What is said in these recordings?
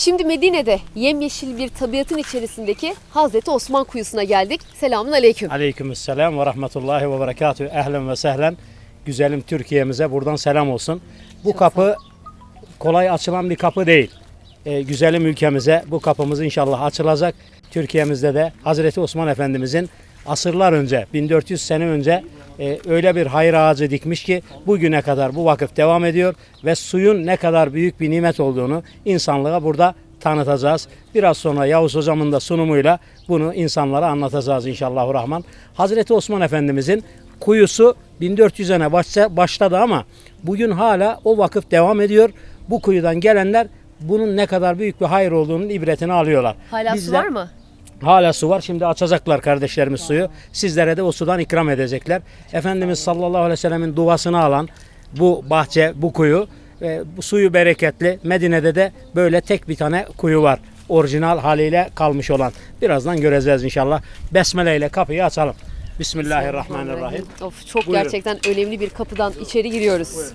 Şimdi Medine'de yemyeşil bir tabiatın içerisindeki Hazreti Osman Kuyusu'na geldik. Selamun aleyküm. Aleykümselam ve rahmetullahi ve berekatü. Ehlen ve sehlen. Güzelim Türkiye'mize buradan selam olsun. Bu kapı kolay açılan bir kapı değil. Ee, güzelim ülkemize bu kapımız inşallah açılacak. Türkiye'mizde de Hazreti Osman Efendimizin asırlar önce 1400 sene önce e, öyle bir hayır ağacı dikmiş ki bugüne kadar bu vakıf devam ediyor ve suyun ne kadar büyük bir nimet olduğunu insanlığa burada tanıtacağız. Biraz sonra Yavuz hocamın da sunumuyla bunu insanlara anlatacağız inşallah rahman. Hazreti Osman Efendimizin kuyusu 1400 sene başta, başladı ama bugün hala o vakıf devam ediyor. Bu kuyudan gelenler bunun ne kadar büyük bir hayır olduğunun ibretini alıyorlar. Hala Biz su var mı? Hala su var. Şimdi açacaklar kardeşlerimiz suyu. Sizlere de o sudan ikram edecekler. Efendimiz sallallahu aleyhi ve sellemin duasını alan bu bahçe, bu kuyu e, bu suyu bereketli. Medine'de de böyle tek bir tane kuyu var. Orijinal haliyle kalmış olan. Birazdan göreceğiz inşallah. Besmele ile kapıyı açalım. Bismillahirrahmanirrahim. Of çok Buyurun. gerçekten önemli bir kapıdan içeri giriyoruz.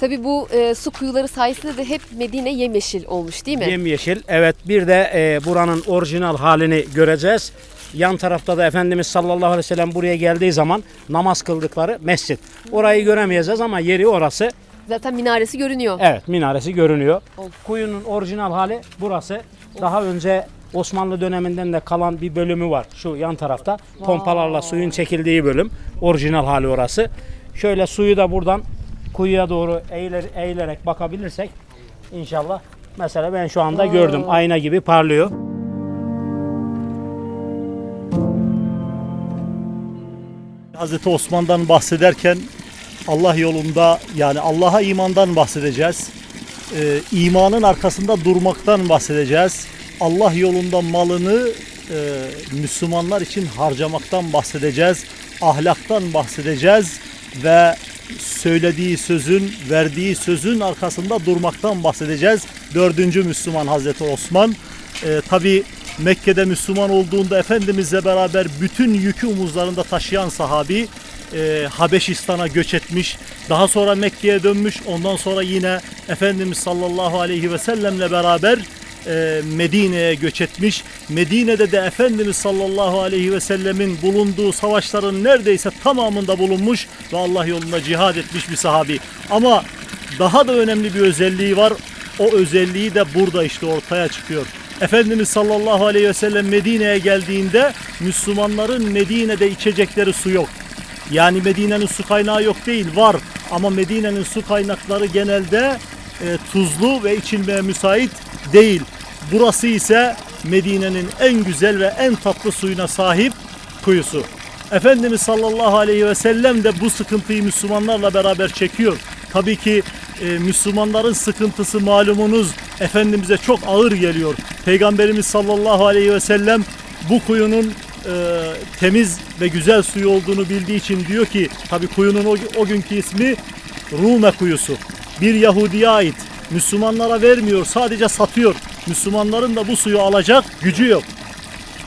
Tabii bu e, su kuyuları sayesinde de hep Medine yemyeşil olmuş değil mi? Yemyeşil. Evet bir de e, buranın orijinal halini göreceğiz. Yan tarafta da Efendimiz sallallahu aleyhi ve sellem buraya geldiği zaman namaz kıldıkları mescit. Orayı göremeyeceğiz ama yeri orası. Zaten minaresi görünüyor. Evet minaresi görünüyor. Of. Kuyunun orijinal hali burası. Daha önce Osmanlı döneminden de kalan bir bölümü var şu yan tarafta. Pompalarla suyun çekildiği bölüm. Orijinal hali orası. Şöyle suyu da buradan kuyuya doğru eğiler, eğilerek bakabilirsek inşallah. Mesela ben şu anda gördüm. Ayna gibi parlıyor. Hazreti Osman'dan bahsederken Allah yolunda yani Allah'a imandan bahsedeceğiz. Ee, imanın arkasında durmaktan bahsedeceğiz. Allah yolunda malını e, Müslümanlar için harcamaktan bahsedeceğiz. Ahlaktan bahsedeceğiz ve söylediği sözün, verdiği sözün arkasında durmaktan bahsedeceğiz. Dördüncü Müslüman Hazreti Osman. Ee, Tabi Mekke'de Müslüman olduğunda Efendimizle beraber bütün yükü omuzlarında taşıyan sahabi e, Habeşistan'a göç etmiş. Daha sonra Mekke'ye dönmüş. Ondan sonra yine Efendimiz sallallahu aleyhi ve sellemle beraber e, Medine'ye göç etmiş. Medine'de de Efendimiz sallallahu aleyhi ve sellemin bulunduğu savaşların neredeyse tamamında bulunmuş ve Allah yolunda cihad etmiş bir sahabi. Ama daha da önemli bir özelliği var. O özelliği de burada işte ortaya çıkıyor. Efendimiz sallallahu aleyhi ve sellem Medine'ye geldiğinde Müslümanların Medine'de içecekleri su yok. Yani Medine'nin su kaynağı yok değil var ama Medine'nin su kaynakları genelde e, tuzlu ve içilmeye müsait değil. Burası ise Medine'nin en güzel ve en tatlı suyuna sahip kuyusu. Efendimiz sallallahu aleyhi ve sellem de bu sıkıntıyı Müslümanlarla beraber çekiyor. Tabii ki e, Müslümanların sıkıntısı malumunuz Efendimiz'e çok ağır geliyor. Peygamberimiz sallallahu aleyhi ve sellem bu kuyunun e, temiz ve güzel suyu olduğunu bildiği için diyor ki tabii kuyunun o, o günkü ismi Rume kuyusu. Bir Yahudi'ye ait. Müslümanlara vermiyor sadece satıyor. Müslümanların da bu suyu alacak gücü yok.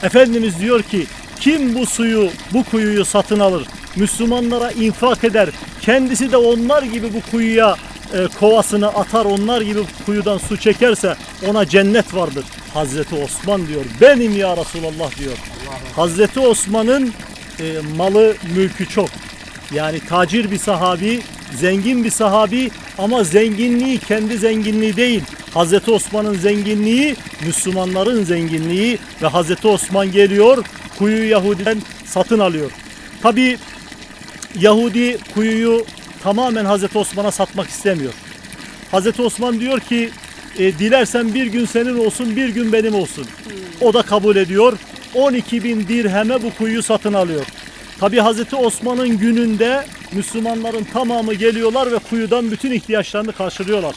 Efendimiz diyor ki kim bu suyu, bu kuyuyu satın alır, Müslümanlara infak eder, kendisi de onlar gibi bu kuyuya e, kovasını atar, onlar gibi kuyudan su çekerse ona cennet vardır. Hazreti Osman diyor, benim ya Resulallah diyor. Hazreti Osman'ın e, malı, mülkü çok. Yani tacir bir sahabi, zengin bir sahabi ama zenginliği kendi zenginliği değil. Hazreti Osman'ın zenginliği Müslümanların zenginliği ve Hazreti Osman geliyor kuyu Yahudi'den satın alıyor. Tabi Yahudi kuyuyu tamamen Hazreti Osman'a satmak istemiyor. Hazreti Osman diyor ki e, dilersen bir gün senin olsun bir gün benim olsun. O da kabul ediyor. 12 bin dirheme bu kuyuyu satın alıyor. Tabi Hazreti Osman'ın gününde Müslümanların tamamı geliyorlar ve kuyudan bütün ihtiyaçlarını karşılıyorlar.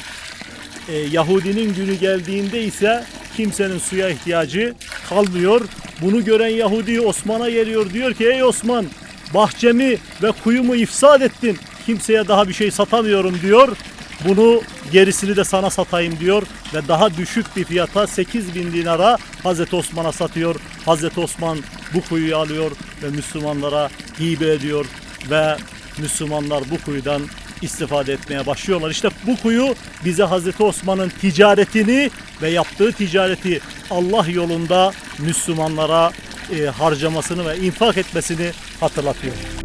E, Yahudinin günü geldiğinde ise kimsenin suya ihtiyacı kalmıyor. Bunu gören Yahudi Osman'a geliyor diyor ki ey Osman bahçemi ve kuyumu ifsad ettin. Kimseye daha bir şey satamıyorum diyor. Bunu gerisini de sana satayım diyor ve daha düşük bir fiyata 8 bin dinara Hazreti Osman'a satıyor. Hazreti Osman bu kuyuyu alıyor ve Müslümanlara hibe ediyor ve Müslümanlar bu kuyudan istifade etmeye başlıyorlar. İşte bu kuyu bize Hazreti Osman'ın ticaretini ve yaptığı ticareti Allah yolunda Müslümanlara e, harcamasını ve infak etmesini hatırlatıyor.